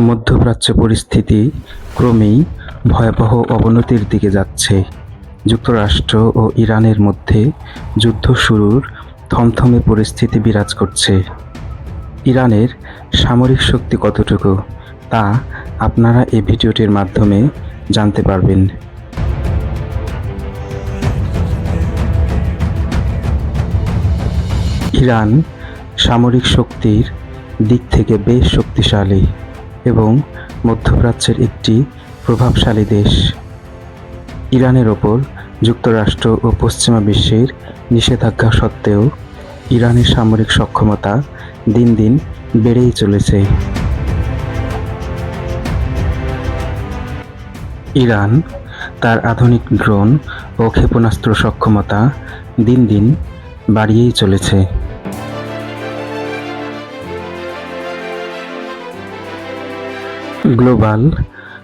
মধ্যপ্রাচ্য পরিস্থিতি ক্রমেই ভয়াবহ অবনতির দিকে যাচ্ছে। যুক্তরাষ্ট্র ও ইরানের মধ্যে যুদ্ধ শুরুর থমথমে পরিস্থিতি বিরাজ করছে। ইরানের সামরিক শক্তি কতটুকু, তা আপনারা এই ভিডিওটির মাধ্যমে জানতে পারবেন। ইরান সামরিক শক্তির দিক থেকে বেশ শক্তিশালী। এবং মধ্যপ্রাচ্যের একটি প্রভাবশালী দেশ। ইরানের ওপর যুক্তরাষ্ট্র ও পশ্চিমা বিশ্বের নিষেধাজ্ঞা সত্ত্বেও ইরানের সামরিক সক্ষমতা দিন দিন বেড়েই চলেছে। ইরান তার আধুনিক ড্রোন ও ক্ষেপণাস্ত্র সক্ষমতা দিন দিন বাড়িয়েই চলেছে। গ্লোবাল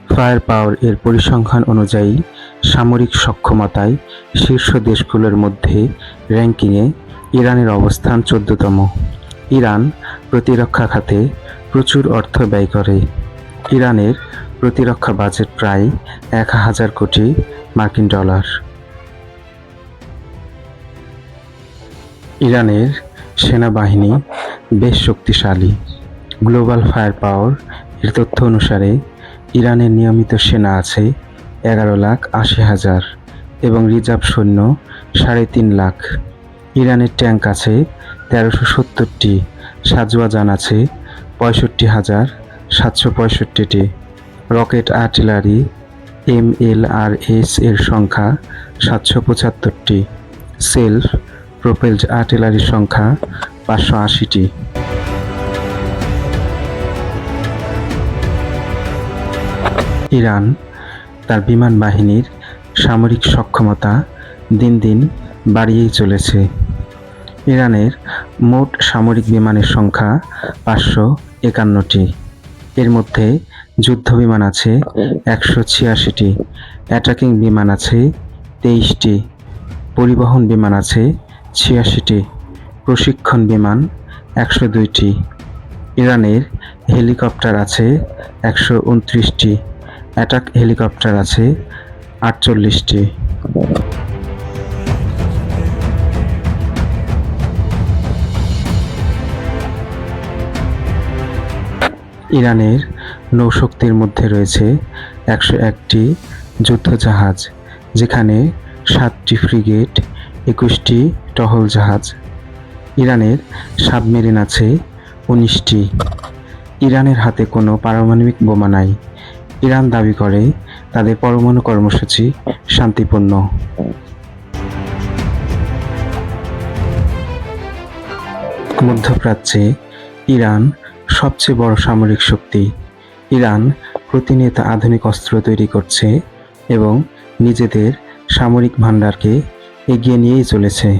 ফায়ার পাওয়ার এর পরিসংখ্যান অনুযায়ী, সামরিক সক্ষমতায় শীর্ষ দেশগুলোর মধ্যে র্যাঙ্কিংয়ে ইরানের অবস্থান চোদ্দতম। ইরান প্রতিরক্ষা খাতে প্রচুর অর্থ ব্যয় করে। ইরানের প্রতিরক্ষা বাজেট প্রায় এক হাজার কোটি মার্কিন ডলার। ইরানের সেনাবাহিনী বেশ শক্তিশালী। গ্লোবাল ফায়ার পাওয়ার এর তথ্য অনুসারে, ইরানের নিয়মিত সেনা আছে এগারো লাখ আশি হাজার এবং রিজার্ভ সৈন্য সাড়ে তিন লাখ। ইরানের ট্যাঙ্ক আছে তেরোশো সত্তরটি সাজওয়াজান আছে পঁয়ষট্টি হাজার সাতশো পঁয়ষট্টিটি। Rocket artillery M L R S এর সংখ্যা সাতশো পঁচাত্তরটি। সেলফ প্রোপেলড আর্টিলারির সংখ্যা পাঁচশো আশিটি। ইরান, তার বিমান বাহিনীর সামরিক সক্ষমতা দিন দিন বাড়িয়েই চলেছে। ইরানের মোট সামরিক বিমানের সংখ্যা পাঁচশো একান্নটি। এর মধ্যে যুদ্ধ বিমান আছে একশো ছিয়াশিটি, অ্যাটাকিং বিমান আছে তেইশটি, পরিবহন বিমান আছে ছিয়াশিটি, প্রশিক্ষণ বিমান একশো দুইটি। ইরানের হেলিকপ্টার আছে একশো উনত্রিশটি। অ্যাটাক হেলিকপ্টার আছে আটচল্লিশটি। ইরানের নৌশক্তির মধ্যে রয়েছে একশো একটি যুদ্ধজাহাজ, যেখানে সাতটি ফ্রিগেট, একুশটি টহল জাহাজ ইরানের সাবমেরিন আছে উনিশটি। ইরানের হাতে কোনো পারমাণবিক বোমা নাই। ইরান দাবি করে, তাদের পরমাণু কর্মসূচি শান্তিপূর্ণ। মধ্যপ্রাচ্যে ইরান সবচেয়ে বড় সামরিক শক্তি। ইরান প্রতিনিয়ত আধুনিক অস্ত্র তৈরি করছে এবং নিজেদের সামরিক ভাণ্ডারকে এগিয়ে নিয়েই চলেছে।